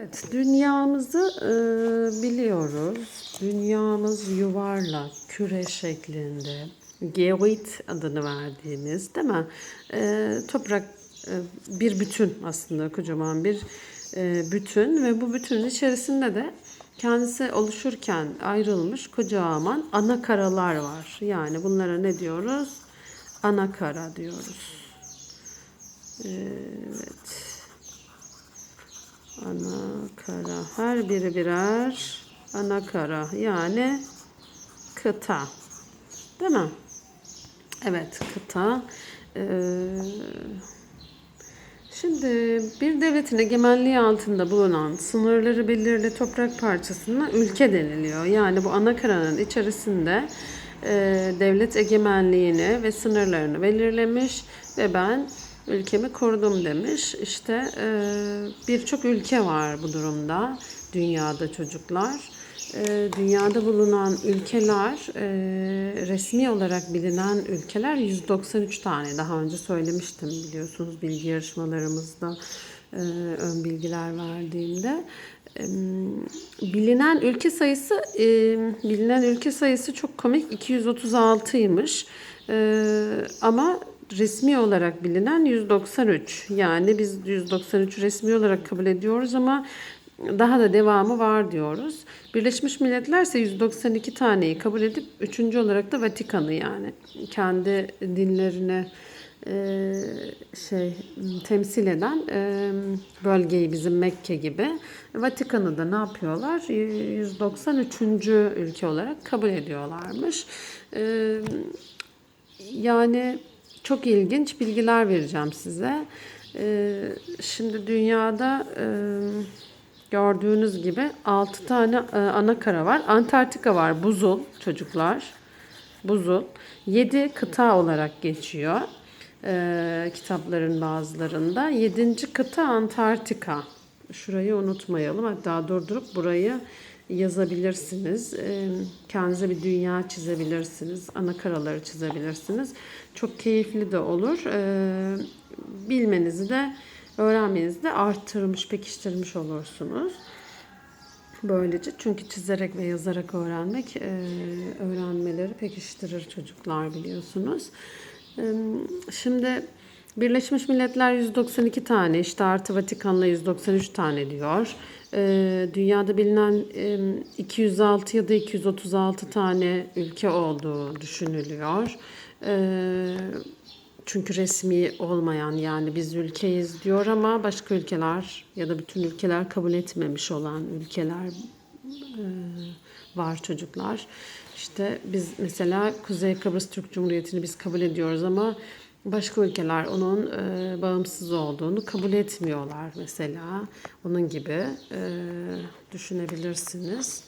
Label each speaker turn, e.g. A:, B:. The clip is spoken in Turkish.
A: Evet, dünyamızı e, biliyoruz. Dünyamız yuvarlak, küre şeklinde. Geoid adını verdiğimiz, değil mi? E, toprak e, bir bütün aslında kocaman bir e, bütün ve bu bütünün içerisinde de kendisi oluşurken ayrılmış kocaman ana karalar var. Yani bunlara ne diyoruz? Ana kara diyoruz. Evet. Ana kara. Her biri birer ana kara. Yani kıta. Değil mi? Evet kıta. Ee, şimdi bir devletin egemenliği altında bulunan sınırları belirli toprak parçasına ülke deniliyor. Yani bu ana karanın içerisinde e, devlet egemenliğini ve sınırlarını belirlemiş ve ben ülkemi korudum demiş. İşte e, birçok ülke var bu durumda dünyada çocuklar. E, dünyada bulunan ülkeler, e, resmi olarak bilinen ülkeler 193 tane. Daha önce söylemiştim biliyorsunuz bilgi yarışmalarımızda e, ön bilgiler verdiğimde. Bilinen ülke sayısı bilinen ülke sayısı çok komik 236'ymış. E, ama resmi olarak bilinen 193. Yani biz 193 resmi olarak kabul ediyoruz ama daha da devamı var diyoruz. Birleşmiş Milletler ise 192 taneyi kabul edip üçüncü olarak da Vatikan'ı yani kendi dinlerine e, şey temsil eden e, bölgeyi bizim Mekke gibi Vatikan'ı da ne yapıyorlar? 193. ülke olarak kabul ediyorlarmış. E, yani çok ilginç bilgiler vereceğim size. Ee, şimdi dünyada e, gördüğünüz gibi 6 tane e, ana kara var. Antarktika var, buzul çocuklar. Buzul. 7 kıta olarak geçiyor. Ee, kitapların bazılarında. 7. kıta Antarktika. Şurayı unutmayalım. Hatta durdurup burayı yazabilirsiniz. Kendinize bir dünya çizebilirsiniz. Ana karaları çizebilirsiniz. Çok keyifli de olur. Bilmenizi de öğrenmenizi de arttırmış, pekiştirmiş olursunuz. Böylece çünkü çizerek ve yazarak öğrenmek e, öğrenmeleri pekiştirir çocuklar biliyorsunuz. Şimdi Birleşmiş Milletler 192 tane işte artı Vatikan'la 193 tane diyor. E, Dünyada bilinen e, 206 ya da 236 tane ülke olduğu düşünülüyor. E, çünkü resmi olmayan yani biz ülkeyiz diyor ama başka ülkeler ya da bütün ülkeler kabul etmemiş olan ülkeler e, var çocuklar. İşte biz mesela Kuzey Kıbrıs Türk Cumhuriyeti'ni biz kabul ediyoruz ama başka ülkeler onun e, bağımsız olduğunu kabul etmiyorlar mesela. Onun gibi e, düşünebilirsiniz.